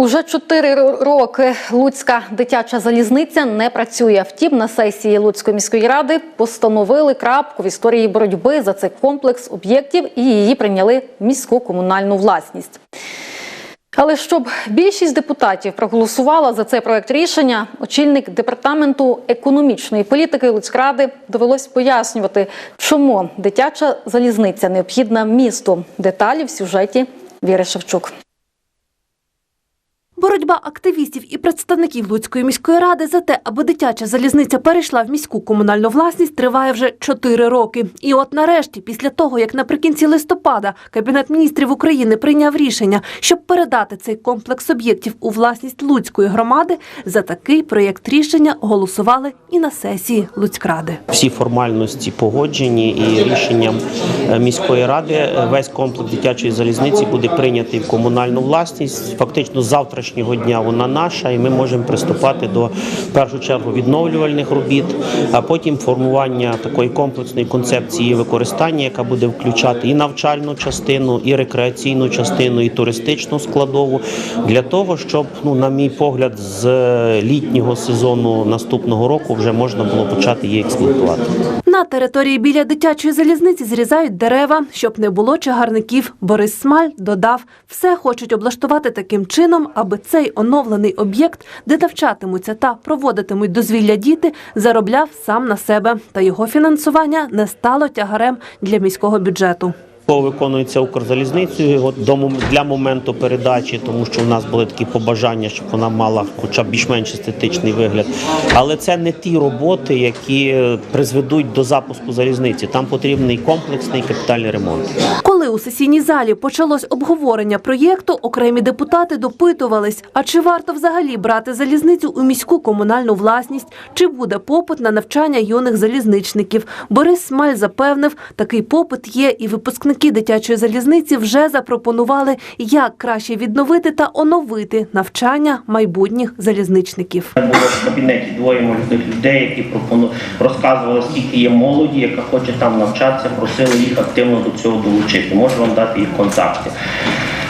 Уже чотири роки Луцька дитяча залізниця не працює. Втім, на сесії Луцької міської ради постановили крапку в історії боротьби за цей комплекс об'єктів і її прийняли в міську комунальну власність. Але щоб більшість депутатів проголосувала за цей проект рішення, очільник департаменту економічної політики Луцькради довелось пояснювати, чому дитяча залізниця необхідна місту. Деталі в сюжеті Віри Шевчук. Боротьба активістів і представників Луцької міської ради за те, аби дитяча залізниця перейшла в міську комунальну власність, триває вже чотири роки. І от нарешті, після того, як наприкінці листопада Кабінет міністрів України прийняв рішення, щоб передати цей комплекс об'єктів у власність Луцької громади, за такий проєкт рішення голосували і на сесії Луцькради. Всі формальності погоджені і рішенням е, міської ради е, весь комплекс дитячої залізниці буде прийнятий в комунальну власність. Фактично з завтрашнього дня вона наша, і ми можемо приступати до в першу чергу відновлювальних робіт, а потім формування такої комплексної концепції використання, яка буде включати і навчальну частину, і рекреаційну частину, і туристичну складову для того, щоб ну на мій погляд, з літнього сезону наступного року вже можна було почати її експлуатувати. На території біля дитячої залізниці зрізають дерева, щоб не було чагарників. Борис Смаль додав, все хочуть облаштувати таким чином, аби цей оновлений об'єкт, де навчатимуться та проводитимуть дозвілля діти, заробляв сам на себе. Та його фінансування не стало тягарем для міського бюджету. Кого виконується Укрзалізницею для моменту передачі, тому що в нас були такі побажання, щоб вона мала хоча б більш-менш естетичний вигляд. Але це не ті роботи, які е, призведуть до запуску залізниці. Там потрібний комплексний капітальний ремонт. У сесійній залі почалось обговорення проєкту, окремі депутати допитувались, а чи варто взагалі брати залізницю у міську комунальну власність, чи буде попит на навчання юних залізничників. Борис Смаль запевнив, такий попит є, і випускники дитячої залізниці вже запропонували, як краще відновити та оновити навчання майбутніх залізничників. Було в кабінеті двоє молодих людей, які пропону розказували, скільки є молоді, яка хоче там навчатися, просили їх активно до цього долучити. Можу вам дати їх контакти.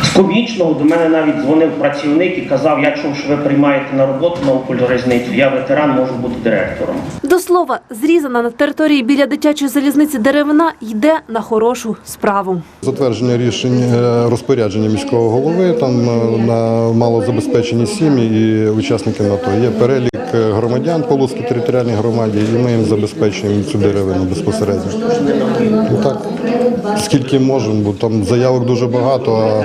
З до мене навіть дзвонив працівник і казав, я чув, що ви приймаєте на роботу на Укрзалізницю, я ветеран, можу бути директором. До слова, зрізана на території біля дитячої залізниці деревина йде на хорошу справу. Затвердження рішень е, розпорядження міського голови там е, на малозабезпечені сім'ї і учасники НАТО. Є перелік е, громадян по Луцькій територіальній громаді, і ми їм забезпечуємо цю деревину безпосередньо. Ну, так, скільки можемо, бо там заявок дуже багато, а,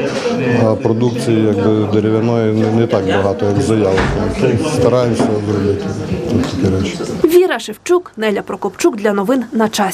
а продукції якби, дерев'яної не, не так багато, як заявок. Стараємося зробити такі речі. Віра Шевчук, Неля Прокопчук для новин на часі.